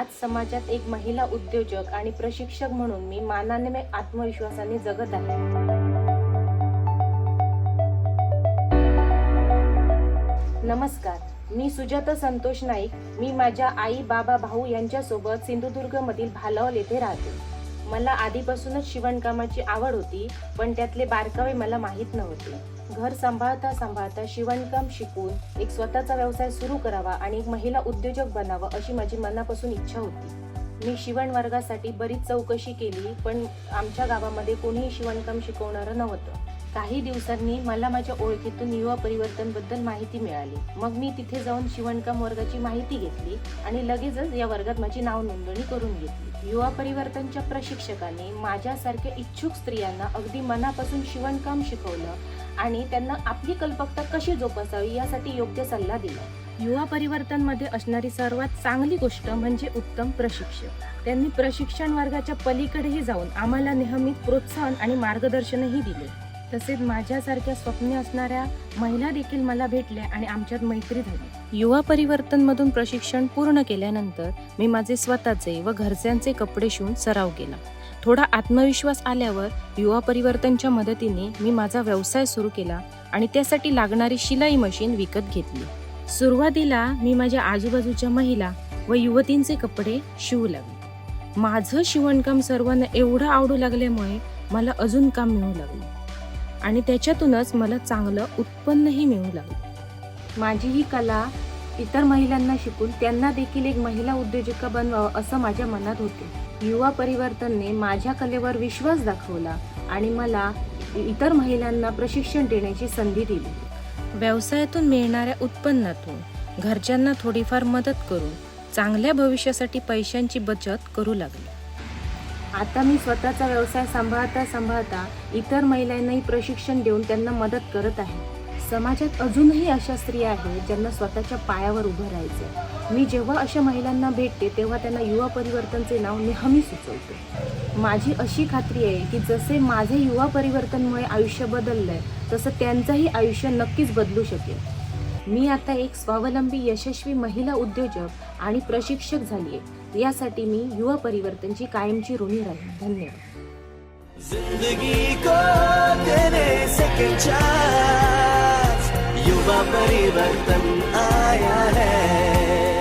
आज समाजात एक महिला उद्योजक आणि प्रशिक्षक म्हणून मी मानाने आत्मविश्वासाने जगत आहे. नमस्कार. मी सुजाता संतोष नाईक. मी माझ्या आई बाबा भाऊ यांच्यासोबत सिंधुदुर्ग मधील भालावल येथे राहते. मला आधीपासूनच शिवणकामाची आवड होती पण त्यातले बारकावे मला माहीत नव्हते. घर सांभाळता सांभाळता शिवणकाम शिकून एक स्वतःचा व्यवसाय सुरू करावा आणि एक महिला उद्योजक बनावं अशी माझी मनापासून इच्छा होती. मी शिवण वर्गासाठी बरीच चौकशी केली पण आमच्या गावामध्ये कोणीही शिवणकाम शिकवणारं नव्हतं. काही दिवसांनी मला माझ्या ओळखीतून युवा परिवर्तनबद्दल माहिती मिळाली. मग मी तिथे जाऊन शिवणकाम वर्गाची माहिती घेतली आणि लगेचच या वर्गात माझी नाव नोंदणी करून घेतली. युवा परिवर्तनच्या प्रशिक्षकाने माझ्यासारख्या इच्छुक स्त्रियांना अगदी मनापासून शिवणकाम शिकवलं आणि त्यांना आपली कल्पकता कशी जोपासावी यासाठी योग्य सल्ला दिला. युवा परिवर्तनमध्ये असणारी सर्वात चांगली गोष्ट म्हणजे उत्तम प्रशिक्षक. त्यांनी प्रशिक्षण वर्गाच्या पलीकडेही जाऊन आम्हाला नेहमी प्रोत्साहन आणि मार्गदर्शनही दिले. तसेच माझ्यासारख्या स्वप्ने असणाऱ्या महिला देखील मला भेटल्या आणि आमच्यात मैत्री झाली. युवा परिवर्तन मधून प्रशिक्षण पूर्ण केल्यानंतर मी माझे स्वतःचे व घरच्यांचे कपडे शिवून सराव केला. थोडा आत्मविश्वास आल्यावर युवा परिवर्तनच्या मदतीने मी माझा व्यवसाय सुरू केला आणि त्यासाठी लागणारी शिलाई मशीन विकत घेतली. सुरुवातीला मी माझ्या आजूबाजूच्या महिला व युवतींचे कपडे शिवू लागले. माझं शिवणकाम सर्वांना एवढं आवडू लागल्यामुळे मला अजून काम मिळू लागले. आणि त्याच्यातूनच मला चांगलं उत्पन्नही मिळू लागलं माझी ही कला इतर महिलांना शिकून त्यांना देखील एक महिला उद्योजिका बनवावं असं माझ्या मनात होते. युवा परिवर्तनने माझ्या कलेवर विश्वास दाखवला आणि मला इतर महिलांना प्रशिक्षण देण्याची संधी दिली. व्यवसायातून मिळणाऱ्या उत्पन्नातून घरच्यांना थोडीफार मदत करून चांगल्या भविष्यासाठी पैशांची बचत करू लागली. आता मी स्वतःचा व्यवसाय सांभाळता सांभाळता इतर महिलांनाही प्रशिक्षण देऊन त्यांना मदत करत आहे. समाजात अजूनही अशा स्त्रिया आहेत ज्यांना स्वतःच्या पायावर उभं राहायचं मी जेव्हा अशा महिलांना भेटते तेव्हा त्यांना युवा परिवर्तनचे नाव नेहमी सुचवते. माझी अशी खात्री आहे की जसे माझे युवा परिवर्तनमुळे आयुष्य बदललं आहे तसं त्यांचंही आयुष्य नक्कीच बदलू शकेल. मी आता एक स्वावलंबी यशस्वी महिला उद्योजक आणि प्रशिक्षक झाली आहे यासाठी मी युवा परिवर्तनची कायमची ऋणी राहील धन्यवाद. जिंदगी को युवा परिवर्तन आया है.